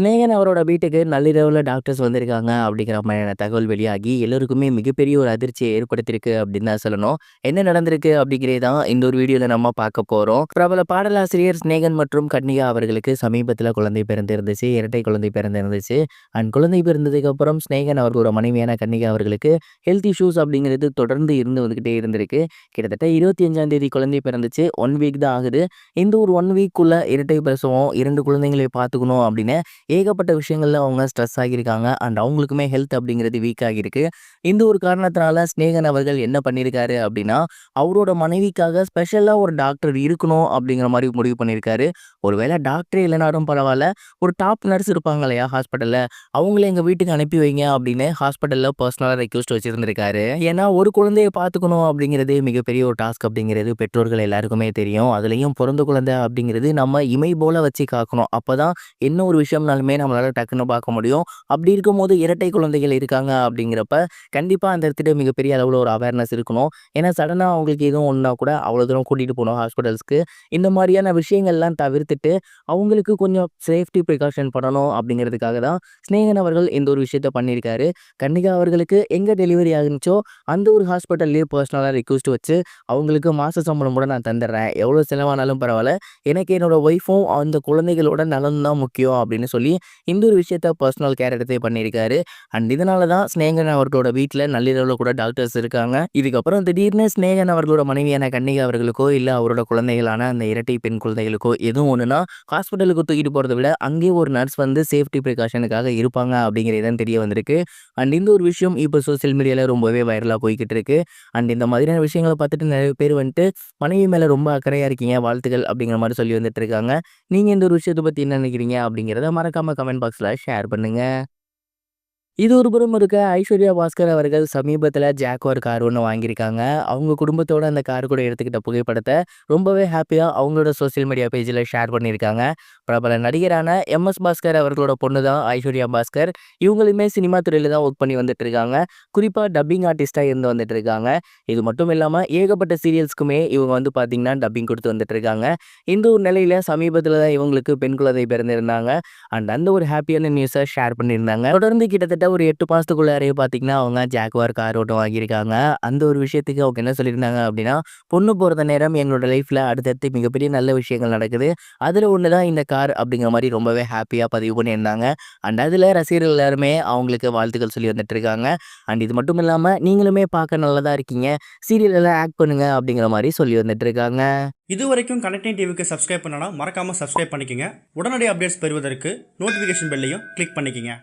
ஸ்னேகன் அவரோட வீட்டுக்கு நள்ளிரவில் டாக்டர்ஸ் வந்திருக்காங்க அப்படிங்கிற மாதிரியான தகவல் வெளியாகி எல்லோருக்குமே மிகப்பெரிய ஒரு அதிர்ச்சியை ஏற்படுத்தியிருக்கு அப்படின்னு தான் சொல்லணும். என்ன நடந்திருக்கு அப்படிங்கிறே தான் இந்த ஒரு வீடியோவில் நம்ம பார்க்க போகிறோம் பிரபல பாடலாசிரியர் ஸ்நேகன் மற்றும் கன்னிகா அவர்களுக்கு சமீபத்தில் குழந்தை பிறந்திருந்துச்சு இரட்டை குழந்தை பிறந்திருந்துச்சு. அண்ட் குழந்தை பிறந்ததுக்கப்புறம் ஸ்னேகன் ஸ்நேகன் அவர்களோட மனைவியான கன்னிகா அவர்களுக்கு ஹெல்த் இஷ்யூஸ் அப்படிங்கிறது தொடர்ந்து இருந்து வந்துக்கிட்டே இருந்திருக்கு. கிட்டத்தட்ட இருபத்தி அஞ்சாம் தேதி குழந்தை பிறந்துச்சு. ஒன் வீக் தான் ஆகுது. இந்த ஒரு ஒன் வீக்குள்ள இரட்டை பிரசவம் இரண்டு குழந்தைங்களை பார்த்துக்கணும் அப்படின்னு ஏகப்பட்ட விஷயங்களில் அவங்க ஸ்ட்ரெஸ் ஆகியிருக்காங்க. அண்ட் அவங்களுக்குமே ஹெல்த் அப்படிங்கிறது வீக் ஆகியிருக்கு. இந்த ஒரு காரணத்தினால ஸ்நேகன் அவர்கள் என்ன பண்ணியிருக்காரு அப்படின்னா அவரோட மனைவிக்காக ஸ்பெஷலாக ஒரு டாக்டர் இருக்கணும் அப்படிங்கிற மாதிரி முடிவு பண்ணியிருக்காரு. ஒருவேளை டாக்டரே இல்லைனாலும் பரவாயில்ல. ஒரு டாப் நர்ஸ் இருப்பாங்க இல்லையா ஹாஸ்பிட்டலில் அவங்கள எங்கள் வீட்டுக்கு அனுப்பி வைங்க அப்படின்னு ஹாஸ்பிட்டலில் பர்சனலாக ரெக்வஸ்ட் வச்சுருந்துருக்காரு. ஏன்னா ஒரு குழந்தையை பார்த்துக்கணும் அப்படிங்கிறது மிகப்பெரிய ஒரு டாஸ்க் அப்படிங்கிறது. பெற்றோர்கள் எல்லாருக்குமே தெரியும். அதுலேயும் பிறந்த குழந்தை அப்படிங்கிறது நம்ம இமை போல வச்சு காக்கணும். அப்போ தான் என்ன ஒரு விஷயம்னாலுமே நம்மளால் டக்குன்னு பார்க்க முடியும். அப்படி இருக்கும்போது இரட்டை குழந்தைகள் இருக்காங்க அப்படிங்கிறப்ப கண்டிப்பாக அந்த இடத்துல மிகப்பெரிய அளவில் ஒரு அவேர்னஸ் இருக்கணும். ஏன்னா சடனாக அவங்களுக்கு எதுவும் ஒன்றா கூட அவ்வளோ தூரம் கூட்டிகிட்டு போகணும் ஹாஸ்பிட்டல்ஸ்க்கு இந்த மாதிரியான விஷயங்கள்லாம் தவிர்த்துட்டு அவங்களுக்கு கொஞ்சம் சேஃப்டி ப்ரிகாஷன் பண்ணணும் அப்படிங்கிறதுக்காக தான் ஸ்நேகன் அவர்கள் இந்த ஒரு விஷயத்த பண்ணியிருக்காரு. கன்னிகா அவர்களுக்கு எங்கே டெலிவரி ஆகுனுச்சோ அந்த ஒரு ஹாஸ்பிட்டல்லையே பர்சனலாக ரிக்வஸ்ட் வச்சு அவங்களுக்கு மாத சம்பளம் கூட நான் தந்துடுறேன். எவ்வளோ செலவானாலும் பரவாயில்ல. எனக்கு என்னோட ஒய்ஃபும் அந்த குழந்தைகளோட நலன் தான் முக்கியம் அப்படின்னு சொல்லி இந்த ஒரு விஷயத்த பர்சனல் கேர் எடுத்து பண்ணியிருக்காரு. அண்ட் இதனால தான் ஸ்நேகன் அவர்களோட வீட்டில் நள்ளிரவில் கூட டாக்டர்ஸ் இருக்காங்க. இதுக்கப்புறம் திடீர்னு ஸ்நேகன் அவர்களோட மனைவியான கன்னிகா அவர்களுக்கோ இல்லை அவரோட குழந்தைகளான அந்த இரட்டை பெண் குழந்தைகளுக்கோ எதுவும் ஒன்றுனா ஹாஸ்பிட்டலுக்கு தூக்கிட்டு போகிறத விட அங்கேயே ஒரு நர்ஸ் வந்து சேஃப்டி ப்ரிகாஷனுக்காக இருப்பாங்க அப்படிங்கிறது தான் தெரிய வந்திருக்கு. அண்ட் இந்த ஒரு விஷயம் இப்போ சோசியல் மீடியாவில் ரொம்பவே வைரலாக போய்கிட்டு இருக்கு. அண்ட் இந்த மாதிரியான விஷயங்களை பார்த்துட்டு நிறைய பேர் வந்துட்டு மனைவி மேலே ரொம்ப அக்கறையாக இருக்கீங்க வாழ்த்துக்கள் அப்படிங்கிற மாதிரி சொல்லி வந்துட்டு இருக்காங்க. நீங்கள் இந்த ஒரு விஷயத்தை பற்றி என்ன நினைக்கிறீங்க அப்படிங்கிறத மறக்காம கமெண்ட் பாக்ஸில் ஷேர் பண்ணுங்க. இது ஒரு புறம் இருக்க ஐஸ்வர்யா பாஸ்கர் அவர்கள் சமீபத்தில் ஜாக்வார் கார் ஒன்று வாங்கியிருக்காங்க. அவங்க குடும்பத்தோட அந்த கார் கூட எடுத்துக்கிட்ட புகைப்படத்தை ரொம்பவே ஹாப்பியாக அவங்களோட சோஷியல் மீடியா பேஜில் ஷேர் பண்ணியிருக்காங்க. பிரபல நடிகரான எம்எஸ் பாஸ்கர் அவர்களோட பொண்ணு தான் ஐஸ்வர்யா பாஸ்கர். இவங்களுமே சினிமா துறையில் தான் ஒர்க் பண்ணி வந்துட்டு இருக்காங்க குறிப்பாக டப்பிங் ஆர்டிஸ்ட்டாக இருந்து வந்துட்டு இருக்காங்க இது மட்டும் இல்லாமல் ஏகப்பட்ட சீரியல்ஸ்க்குமே இவங்க வந்து பார்த்திங்கன்னா டப்பிங் கொடுத்து வந்துட்டு இருக்காங்க இந்த ஒரு நிலையில் சமீபத்தில் தான் இவங்களுக்கு பெண் குழந்தை பிறந்திருந்தாங்க. அண்ட் அந்த ஒரு ஹாப்பியான நியூஸை ஷேர் பண்ணியிருந்தாங்க. தொடர்ந்து கிட்டத்தட்ட ஒரு எட்டு மாதத்துக்குள்ளாரையே பார்த்தீங்கன்னா அவங்க ஜாக்வார் கார் ஓட்டம் வாங்கியிருக்காங்க. அந்த ஒரு விஷயத்துக்கு அவங்க என்ன சொல்லியிருந்தாங்க அப்படின்னா பொண்ணு போகிறத நேரம் எங்களோட லைஃப்பில் அடுத்தடுத்து மிகப்பெரிய நல்ல விஷயங்கள் நடக்குது. அதில் ஒன்று தான் இந்த கார் அப்படிங்கிற மாதிரி ரொம்பவே ஹாப்பியாக பதிவு பண்ணியிருந்தாங்க. அண்ட் அதில் ரசிகர்கள் எல்லாருமே அவங்களுக்கு வாழ்த்துக்கள் சொல்லி வந்துட்டு இருக்காங்க அண்ட் இது மட்டும் இல்லாமல் நீங்களுமே பார்க்க நல்லதாக இருக்கீங்க. சீரியலெல்லாம் ஆக்ட் பண்ணுங்க அப்படிங்கிற மாதிரி சொல்லி வந்துட்டு இருக்காங்க இது வரைக்கும் கனெக்டிங் டிவிக்கு சப்ஸ்கிரைப் பண்ணனா மறக்காமல் சப்ஸ்கிரைப் பண்ணிக்கங்க. உடனடி அப்டேட்ஸ் பெறுவதற்கு நோட்டிஃபிகேஷன் பெல்லையும் கிளிக் பண்ணிக்கோங்க.